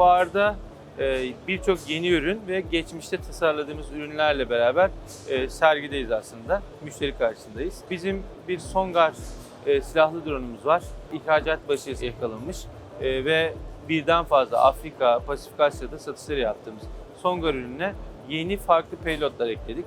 fuarda e, birçok yeni ürün ve geçmişte tasarladığımız ürünlerle beraber e, sergideyiz aslında. Müşteri karşısındayız. Bizim bir Songar e, silahlı drone'umuz var. İhracat başarısı yakalanmış ve birden fazla Afrika, Pasifik Asya'da satışları yaptığımız Songar ürününe yeni farklı payloadlar ekledik.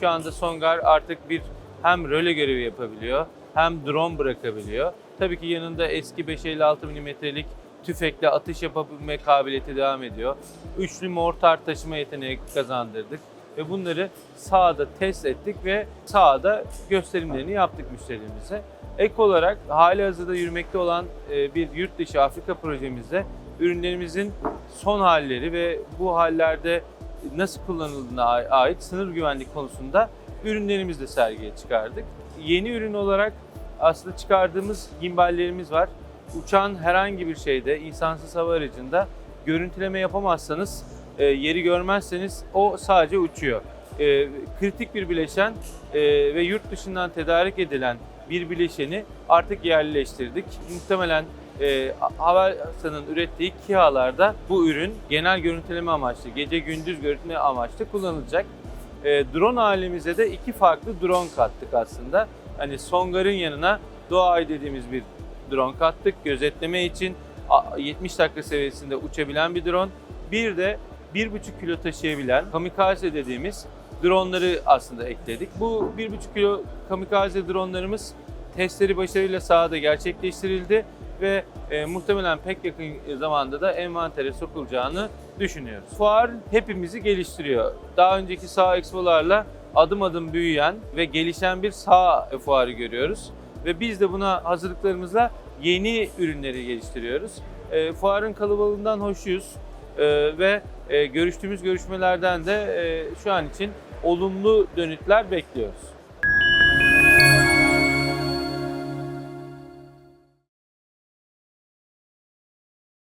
Şu anda Songar artık bir hem röle görevi yapabiliyor hem drone bırakabiliyor. Tabii ki yanında eski 556 mm'lik tüfekle atış yapabilme kabiliyeti devam ediyor. Üçlü mortar taşıma yeteneği kazandırdık ve bunları sahada test ettik ve sahada gösterimlerini yaptık müşterilerimize. Ek olarak hali hazırda yürümekte olan e, bir yurt dışı Afrika projemizde ürünlerimizin son halleri ve bu hallerde nasıl kullanıldığına ait sınır güvenlik konusunda ürünlerimizi de sergiye çıkardık. Yeni ürün olarak aslında çıkardığımız gimballerimiz var. Uçağın herhangi bir şeyde, insansız hava aracında görüntüleme yapamazsanız, e, yeri görmezseniz o sadece uçuyor. E, kritik bir bileşen e, ve yurt dışından tedarik edilen bir bileşeni artık yerleştirdik. Muhtemelen e, Havelsan'ın ürettiği KİHA'larda bu ürün genel görüntüleme amaçlı, gece gündüz görüntüleme amaçlı kullanılacak. E, drone halimize de iki farklı drone kattık aslında. Hani Songar'ın yanına Doğay dediğimiz bir drone kattık. Gözetleme için a- 70 dakika seviyesinde uçabilen bir drone. Bir de 1,5 kilo taşıyabilen kamikaze dediğimiz dronları aslında ekledik. Bu 1,5 kilo kamikaze dronlarımız testleri başarıyla sahada gerçekleştirildi ve e, muhtemelen pek yakın zamanda da envantere sokulacağını düşünüyoruz. Fuar hepimizi geliştiriyor. Daha önceki sağ expolarla adım adım büyüyen ve gelişen bir sağ fuarı görüyoruz. Ve biz de buna hazırlıklarımızla yeni ürünleri geliştiriyoruz. E, fuarın kalabalığından hoşuyuz E, ve e, görüştüğümüz görüşmelerden de e, şu an için olumlu dönütler bekliyoruz.